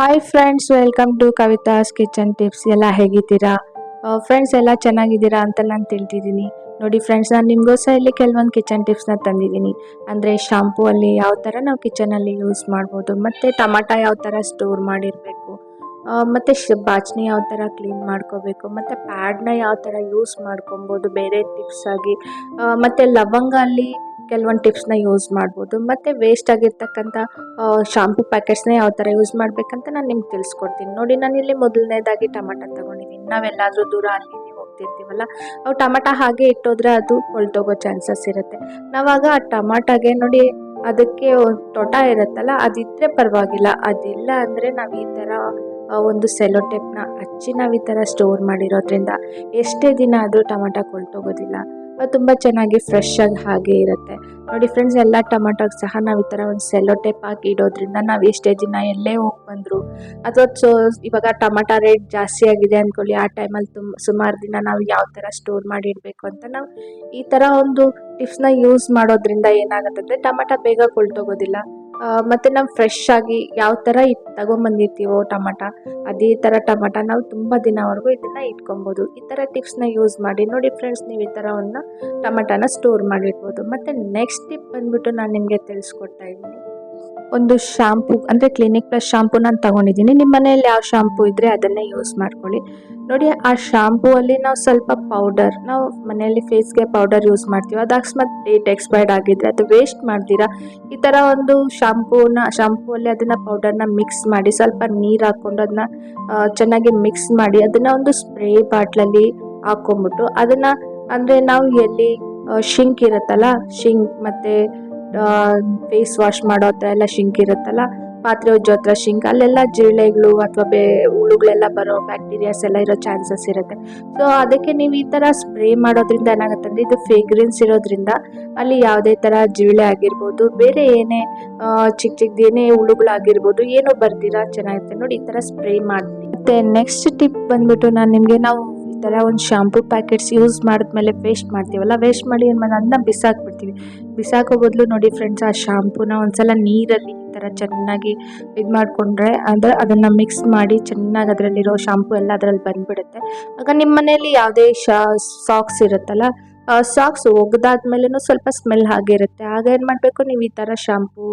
Hi friends welcome to Kavitha's kitchen tips ಎಲ್ಲ ಹೇಗಿದ್ದೀರಾ? Friends ಎಲ್ಲ ಚೆನ್ನಾಗಿದ್ದೀರಾ ಅಂತ ನಾನು ತಿಳ್ತಿದ್ದೀನಿ ನೋಡಿ ಫ್ರೆಂಡ್ಸ್ ನಾನು ನಿಮಗೋಸ್ಕರ ಇಲ್ಲಿ ಕೆಲವೊಂದು ಕಿಚನ್ ಟಿಪ್ಸ್ನ ತಂದಿದ್ದೀನಿ. ಅಂದರೆ ಶಾಂಪೂ ಅಲ್ಲಿ ಯಾವ ಥರ ನಾವು ಕಿಚನಲ್ಲಿ ಯೂಸ್ ಮಾಡ್ಬೋದು, ಮತ್ತು ಟಮಾಟ ಯಾವ ಥರ ಸ್ಟೋರ್ ಮಾಡಿರಬೇಕು ಮತ್ತು ಶ್ ಯಾವ ಥರ ಕ್ಲೀನ್ ಮಾಡ್ಕೋಬೇಕು, ಮತ್ತು ಪ್ಯಾಡ್ನ ಯಾವ ಥರ ಯೂಸ್ ಮಾಡ್ಕೊಬೋದು, ಬೇರೆ ಟಿಪ್ಸ್ ಆಗಿ ಮತ್ತು ಲವಂಗ ಅಲ್ಲಿ ಕೆಲವೊಂದು ಟಿಪ್ಸ್ನ ಯೂಸ್ ಮಾಡ್ಬೋದು. ಮತ್ತು ವೇಸ್ಟ್ ಆಗಿರ್ತಕ್ಕಂಥ ಶಾಂಪೂ ಪ್ಯಾಕೆಟ್ಸ್ನ ಯಾವ ಥರ ಯೂಸ್ ಮಾಡಬೇಕಂತ ನಾನು ನಿಮ್ಗೆ ತಿಳಿಸ್ಕೊಡ್ತೀನಿ. ನೋಡಿ, ನಾನು ಇಲ್ಲಿ ಮೊದಲನೇದಾಗಿ ಟಮಾಟ ತೊಗೊಂಡಿದ್ದೀನಿ ನಾವೆಲ್ಲಾದರೂ ದೂರ ಅಲ್ಲಿ ಹೋಗ್ತಿರ್ತೀವಲ್ಲ, ಅವು ಟಮಾಟ ಹಾಗೆ ಇಟ್ಟೋದ್ರೆ ಅದು ಹೊಳ್ತೋಗೋ ಚಾನ್ಸಸ್ ಇರುತ್ತೆ. ನಾವಾಗ ಆ ಟಮಾಟಾಗೆ ನೋಡಿ, ಅದಕ್ಕೆ ತೋಟ ಇರುತ್ತಲ್ಲ ಅದಿದ್ದರೆ ಪರವಾಗಿಲ್ಲ. ಅದಿಲ್ಲ ಅಂದರೆ ನಾವು ಈ ಥರ ಒಂದು ಸೆಲೋ ಟೇಪ್ನ ಹಚ್ಚಿ ನಾವು ಈ ಥರ ಸ್ಟೋರ್ ಮಾಡಿರೋದ್ರಿಂದ ಎಷ್ಟೇ ದಿನ ಆದರೂ ಟಮಾಟ ಕೊಳ್ತೋಗೋದಿಲ್ಲ ತುಂಬ ಚೆನ್ನಾಗಿ ಫ್ರೆಶ್ ಆಗಿ ಹಾಗೆ ಇರುತ್ತೆ. ನೋಡಿ ಫ್ರೆಂಡ್ಸ್ ಎಲ್ಲ ಟೊಮೆಟೊಗೆ ಸಹ ನಾವು ಈ ಥರ ಒಂದು ಸೆಲೋ ಟೇಪ್ ಹಾಕಿ ಇಡೋದ್ರಿಂದ ನಾವು ಎಷ್ಟೇ ದಿನ ಎಲ್ಲೇ ಹೋಗಿ ಬಂದರು. ಅಥವಾ ಸೊ ಇವಾಗ ಟೊಮೆಟೊ ರೇಟ್ ಜಾಸ್ತಿ ಆಗಿದೆ ಅಂದ್ಕೊಳ್ಳಿ ಆ ಟೈಮಲ್ಲಿ ತುಂಬ ಸುಮಾರು ದಿನ ನಾವು ಯಾವ ಥರ ಸ್ಟೋರ್ ಮಾಡಿ ಇಡಬೇಕು ಅಂತ ನಾವು ಈ ಥರ ಒಂದು ಟಿಪ್ಸ್ನ ಯೂಸ್ ಮಾಡೋದ್ರಿಂದ ಏನಾಗುತ್ತಂದರೆ ಟೊಮೆಟೊ ಬೇಗ ಕೊಳ್ತೋಗೋದಿಲ್ಲ. ಮತ್ತೆ ನಾವು ಫ್ರೆಶ್ ಆಗಿ ಯಾವ ಥರ ಇಟ್ಟು ತಗೊಂಬಂದಿರ್ತೀವೋ ಟಮಾಟ, ಅದೇ ಥರ ಟಮಾಟ ನಾವು ತುಂಬ ದಿನವರೆಗೂ ಇದನ್ನು ಇಟ್ಕೊಬೋದು. ಈ ಥರ ಟಿಪ್ಸ್ನ ಯೂಸ್ ಮಾಡಿ ನೋಡಿ ಫ್ರೆಂಡ್ಸ್ ನೀವು ಈ ಥರ ಒಂದು ಟಮಾಟನ ಸ್ಟೋರ್ ಮಾಡಿಡ್ಬೋದು. ಮತ್ತು ನೆಕ್ಸ್ಟ್ ಟಿಪ್ ಬಂದ್ಬಿಟ್ಟು ನಾನು ನಿಮಗೆ ತಿಳಿಸ್ಕೊಡ್ತಾ ಇದ್ದೀನಿ. ಒಂದು ಶಾಂಪೂ, ಅಂದರೆ ಕ್ಲಿನಿಕ್ ಪ್ಲಸ್ ಶಾಂಪು ನಾನು ತಗೊಂಡಿದ್ದೀನಿ. ನಿಮ್ಮ ಮನೆಯಲ್ಲಿ ಯಾವ ಶಾಂಪು ಇದ್ದರೆ ಅದನ್ನೇ ಯೂಸ್ ಮಾಡ್ಕೊಳ್ಳಿ. ನೋಡಿ, ಆ ಶಾಂಪುವಲ್ಲಿ ನಾವು ಸ್ವಲ್ಪ ಪೌಡರ್ ನಾವು ಮನೆಯಲ್ಲಿ ಫೇಸ್ಗೆ ಪೌಡರ್ ಯೂಸ್ ಮಾಡ್ತೀವಿ. ಅದು ಅಕಸ್ಮಾತ್ ಡೇಟ್ ಎಕ್ಸ್ಪೈರ್ಡ್ ಆಗಿದ್ರೆ, ಅದು ವೇಸ್ಟ್ ಮಾಡ್ತೀರಾ? ಈ ಥರ ಒಂದು ಶಾಂಪೂನ ಶಾಂಪೂ ಅಲ್ಲಿ ಅದನ್ನು ಪೌಡರ್ನ ಮಿಕ್ಸ್ ಮಾಡಿ, ಸ್ವಲ್ಪ ನೀರು ಹಾಕ್ಕೊಂಡು ಅದನ್ನ ಚೆನ್ನಾಗಿ ಮಿಕ್ಸ್ ಮಾಡಿ, ಅದನ್ನು ಒಂದು ಸ್ಪ್ರೇ ಬಾಟ್ಲಲ್ಲಿ ಹಾಕೊಂಬಿಟ್ಟು ಅದನ್ನು, ಅಂದರೆ ನಾವು ಎಲ್ಲಿ ಶಿಂಕ್ ಇರುತ್ತಲ್ಲ ಶಿಂಕ್ ಮತ್ತು ಫೇಸ್ ವಾಶ್ ಮಾಡೋ ಹತ್ರ ಎಲ್ಲ ಶಿಂಕ್ ಇರುತ್ತಲ್ಲ, ಪಾತ್ರೆ ಉಜ್ಜೋ ಹತ್ರ ಶಿಂಕ್ ಅಲ್ಲೆಲ್ಲ ಜಿರಳೆಗಳು ಅಥವಾ ಬೇ, ಹುಳುಗಳೆಲ್ಲ ಬರೋ ಬ್ಯಾಕ್ಟೀರಿಯಾಸ್ ಎಲ್ಲ ಇರೋ ಚಾನ್ಸಸ್ ಇರುತ್ತೆ. ಸೊ ಅದಕ್ಕೆ ನೀವು ಈ ಥರ ಸ್ಪ್ರೇ ಮಾಡೋದ್ರಿಂದ ಏನಾಗುತ್ತೆ ಅಂದರೆ, ಇದು ಫೇಗ್ರೆನ್ಸ್ ಇರೋದ್ರಿಂದ ಅಲ್ಲಿ ಯಾವುದೇ ಥರ ಜಿರಳೆ ಆಗಿರ್ಬೋದು, ಬೇರೆ ಏನೇ ಚಿಕ್ಕ ಚಿಕ್ಕದು ಏನೇ ಹುಳುಗಳಾಗಿರ್ಬೋದು ಏನೋ ಬರ್ದಿರ, ಚೆನ್ನಾಗಿರುತ್ತೆ. ನೋಡಿ, ಈ ಥರ ಸ್ಪ್ರೇ ಮಾಡ್ತೀನಿ ಮತ್ತು ನೆಕ್ಸ್ಟ್ ಟಿಪ್ ಬಂದ್ಬಿಟ್ಟು ನಾನು ನಿಮಗೆ ನಾವು ಥರ ಒಂದು ಶಾಂಪೂ ಪ್ಯಾಕೆಟ್ಸ್ ಯೂಸ್ ಮಾಡಿದ್ಮೇಲೆ ವೇಸ್ಟ್ ಮಾಡ್ತೀವಲ್ಲ ವೇಸ್ಟ್ ಮಾಡಿ ಏನು ಅದನ್ನ ಬಿಸಾಕ್ಬಿಡ್ತೀವಿ. ಬಿಸಾಕೋ ಬದಲು ನೋಡಿ ಫ್ರೆಂಡ್ಸ್ ಆ ಶಾಂಪೂನ ಒಂದ್ಸಲ ನೀರಲ್ಲಿ ಈ ಥರ ಚೆನ್ನಾಗಿ ಇದು ಮಾಡಿಕೊಂಡ್ರೆ ಅಂದರೆ ಅದನ್ನು ಮಿಕ್ಸ್ ಮಾಡಿ ಚೆನ್ನಾಗಿ ಅದರಲ್ಲಿರೋ ಶಾಂಪೂ ಎಲ್ಲ ಅದರಲ್ಲಿ ಬಂದ್ಬಿಡುತ್ತೆ. ಆಗ ನಿಮ್ಮ ಮನೆಯಲ್ಲಿ ಯಾವುದೇ ಶಾ ಸಾಕ್ಸ್ ಇರುತ್ತಲ್ಲ ಸಾಕ್ಸ್ ಒಗ್ದಾದ್ಮೇಲೆ ಸ್ವಲ್ಪ ಸ್ಮೆಲ್ ಹಾಗೆ ಇರುತ್ತೆ. ಆಗ ಏನು ಮಾಡಬೇಕು? ನೀವು ಈ ಥರ ಶಾಂಪೂ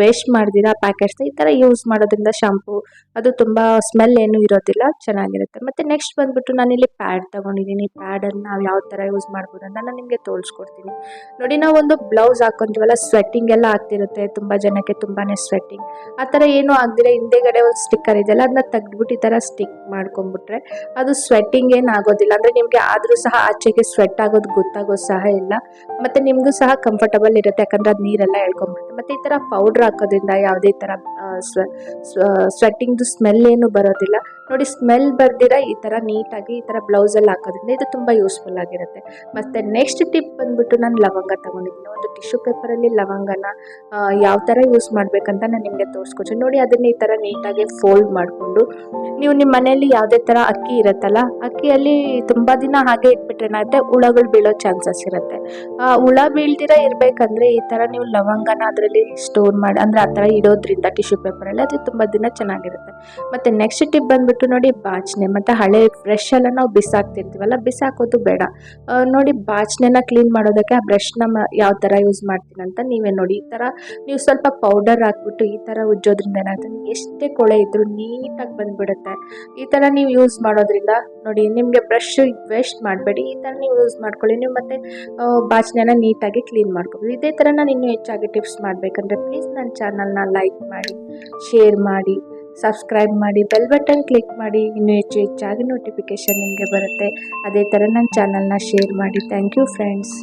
ವೇಸ್ಟ್ ಮಾಡ್ದಿರಾ ಪ್ಯಾಕೆಟ್ಸ್ ಈ ಥರ ಯೂಸ್ ಮಾಡೋದ್ರಿಂದ ಶಾಂಪೂ ಅದು ತುಂಬ ಸ್ಮೆಲ್ ಏನೂ ಇರೋದಿಲ್ಲ, ಚೆನ್ನಾಗಿರುತ್ತೆ. ಮತ್ತು ನೆಕ್ಸ್ಟ್ ಬಂದ್ಬಿಟ್ಟು ನಾನಿಲ್ಲಿ ಪ್ಯಾಡ್ ತೊಗೊಂಡಿದ್ದೀನಿ ಪ್ಯಾಡನ್ನು ನಾವು ಯಾವ ಥರ ಯೂಸ್ ಮಾಡ್ಬೋದು ಅಂತ ನಾನು ನಿಮಗೆ ತೋರಿಸ್ಕೊಡ್ತೀನಿ ನೋಡಿ ನಾವು ಒಂದು ಬ್ಲೌಸ್ ಹಾಕೊಂತೀವಲ್ಲ ಸ್ವೆಟ್ಟಿಂಗ್ ಎಲ್ಲ ಆಗ್ತಿರುತ್ತೆ. ತುಂಬ ಜನಕ್ಕೆ ತುಂಬಾ ಸ್ವೆಟ್ಟಿಂಗ್ ಆ ಥರ ಏನೂ ಆಗ್ದಿಲ್ಲ. ಹಿಂದೆಗಡೆ ಒಂದು ಸ್ಟಿಕ್ಕರ್ ಇದೆಯಲ್ಲ ಅದನ್ನ ತೆಗೆದ್ಬಿಟ್ಟು ಈ ಥರ ಸ್ಟಿಕ್ ಮಾಡ್ಕೊಂಬಿಟ್ರೆ ಅದು ಸ್ವೆಟ್ಟಿಂಗ್ ಏನು ಆಗೋದಿಲ್ಲ. ಅಂದರೆ ನಿಮಗೆ ಆದರೂ ಸಹ ಆಚೆಗೆ ಸ್ವೆಟ್ ಆಗೋದು ಗೊತ್ತಾಗೋದು ಸಹ ಇಲ್ಲ. ಮತ್ತು ನಿಮಗೂ ಸಹ ಕಂಫರ್ಟಬಲ್ ಇರುತ್ತೆ. ಯಾಕಂದರೆ ಅದು ನೀರೆಲ್ಲ ಎಳ್ಕೊಂಬಿಡುತ್ತೆ ಮತ್ತು ಈ ಥರ ಪೌಡ್ರ್ ಹಾಕೋದ್ರಿಂದ ಯಾವುದೇ ಥರ ಸ್ವೆಟ್ಟಿಂಗ್ದು ಸ್ಮೆಲ್ ಏನು ಬರೋದಿಲ್ಲ. ನೋಡಿ ಸ್ಮೆಲ್ ಬರ್ದಿರ ಈ ಥರ ನೀಟಾಗಿ ಈ ಥರ ಬ್ಲೌಸಲ್ಲಿ ಹಾಕೋದ್ರಿಂದ ಇದು ತುಂಬ ಯೂಸ್ಫುಲ್ ಆಗಿರುತ್ತೆ. ಮತ್ತು ನೆಕ್ಸ್ಟ್ ಟಿಪ್ ಬಂದ್ಬಿಟ್ಟು ನಾನು ಲವಂಗ ತೊಗೊಂಡಿದ್ದೀನಿ. ಒಂದು ಟಿಶ್ಯೂ ಪೇಪರಲ್ಲಿ ಲವಂಗನ ಯಾವ ಥರ ಯೂಸ್ ಮಾಡಬೇಕಂತ ನಾನು ನಿಮಗೆ ತೋರಿಸ್ಕೊಡ್ತೀನಿ. ನೋಡಿ ಅದನ್ನ ಈ ಥರ ನೀಟಾಗಿ ಫೋಲ್ಡ್ ಮಾಡಿಕೊಂಡು, ನೀವು ನಿಮ್ಮ ಮನೆಯಲ್ಲಿ ಯಾವುದೇ ಥರ ಅಕ್ಕಿ ಇರುತ್ತಲ್ಲ, ಅಕ್ಕಿಯಲ್ಲಿ ತುಂಬ ದಿನ ಹಾಗೆ ಇಟ್ಬಿಟ್ರೆ ಏನಾಗುತ್ತೆ ಹುಳಗಳು ಬೀಳೋ ಚಾನ್ಸಸ್ ಇರುತ್ತೆ. ಹುಳ ಬೀಳ್ದಿರ ಇರಬೇಕಂದ್ರೆ ಈ ಥರ ನೀವು ಲವಂಗನ ಅದರಲ್ಲಿ ಸ್ಟೋರ್ ಮಾಡಿ, ಅಂದರೆ ಆ ಥರ ಇಡೋದ್ರಿಂದ ಟಿಶ್ಯೂ ಪೇಪರಲ್ಲಿ ಅದು ತುಂಬ ದಿನ ಚೆನ್ನಾಗಿರುತ್ತೆ. ಮತ್ತು ನೆಕ್ಸ್ಟ್ ಟಿಪ್ ಬಂದ್ಬಿಟ್ಟು ನೋಡಿ ಬಾಚಣೆ ಮತ್ತು ಹಳೆ ಬ್ರಷ್ ಎಲ್ಲ ನಾವು ಬಿಸಾಕ್ತಿರ್ತೀವಲ್ಲ, ಬಿಸಾಕೋದು ಬೇಡ. ನೋಡಿ ಬಾಚಣೆನ ಕ್ಲೀನ್ ಮಾಡೋದಕ್ಕೆ ಆ ಬ್ರಷ್ನ ಯಾವ ಥರ ಯೂಸ್ ಮಾಡ್ತೀನಿ ಅಂತ ನೀವೇ ನೋಡಿ. ಈ ಥರ ನೀವು ಸ್ವಲ್ಪ ಪೌಡರ್ ಹಾಕ್ಬಿಟ್ಟು, ಈ ಥರ ಉಜ್ಜೋದ್ರಿಂದ ಏನಾಗುತ್ತೆ, ನಿಮ್ಗೆ ಎಷ್ಟೇ ಕೊಳೆ ಇದ್ದರೂ ನೀಟಾಗಿ ಬಂದ್ಬಿಡುತ್ತೆ. ಈ ಥರ ನೀವು ಯೂಸ್ ಮಾಡೋದ್ರಿಂದ ನೋಡಿ, ನಿಮಗೆ ಬ್ರಷ್ ವೇಸ್ಟ್ ಮಾಡಬೇಡಿ. ಈ ಥರ ನೀವು ಯೂಸ್ ಮಾಡ್ಕೊಳ್ಳಿ. ನೀವು ಮತ್ತೆ ಬಾಚನೆನ ನೀಟಾಗಿ ಕ್ಲೀನ್ ಮಾಡ್ಕೊಬೋದು. ಇದೇ ಥರ ನಾನು ಇನ್ನೂ ಹೆಚ್ಚಾಗಿ ಟಿಪ್ಸ್ ಮಾಡಬೇಕಂದ್ರೆ ಪ್ಲೀಸ್ ನನ್ನ ಚಾನಲ್ನ ಲೈಕ್ ಮಾಡಿ. ಶೇರ್ ಮಾಡಿ ಸಬ್ಸ್ಕ್ರೈಬ್ ಮಾಡಿ ಬೆಲ್ ಬಟನ್ ಕ್ಲಿಕ್ ಮಾಡಿ, ಇನ್ನೂ ಹೆಚ್ಚು ಹೆಚ್ಚಾಗಿ ನೋಟಿಫಿಕೇಷನ್ ನಿಮಗೆ ಬರುತ್ತೆ. ಅದೇ ಥರ ನನ್ನ ಚಾನಲ್ನ ಶೇರ್ ಮಾಡಿ. Thank you friends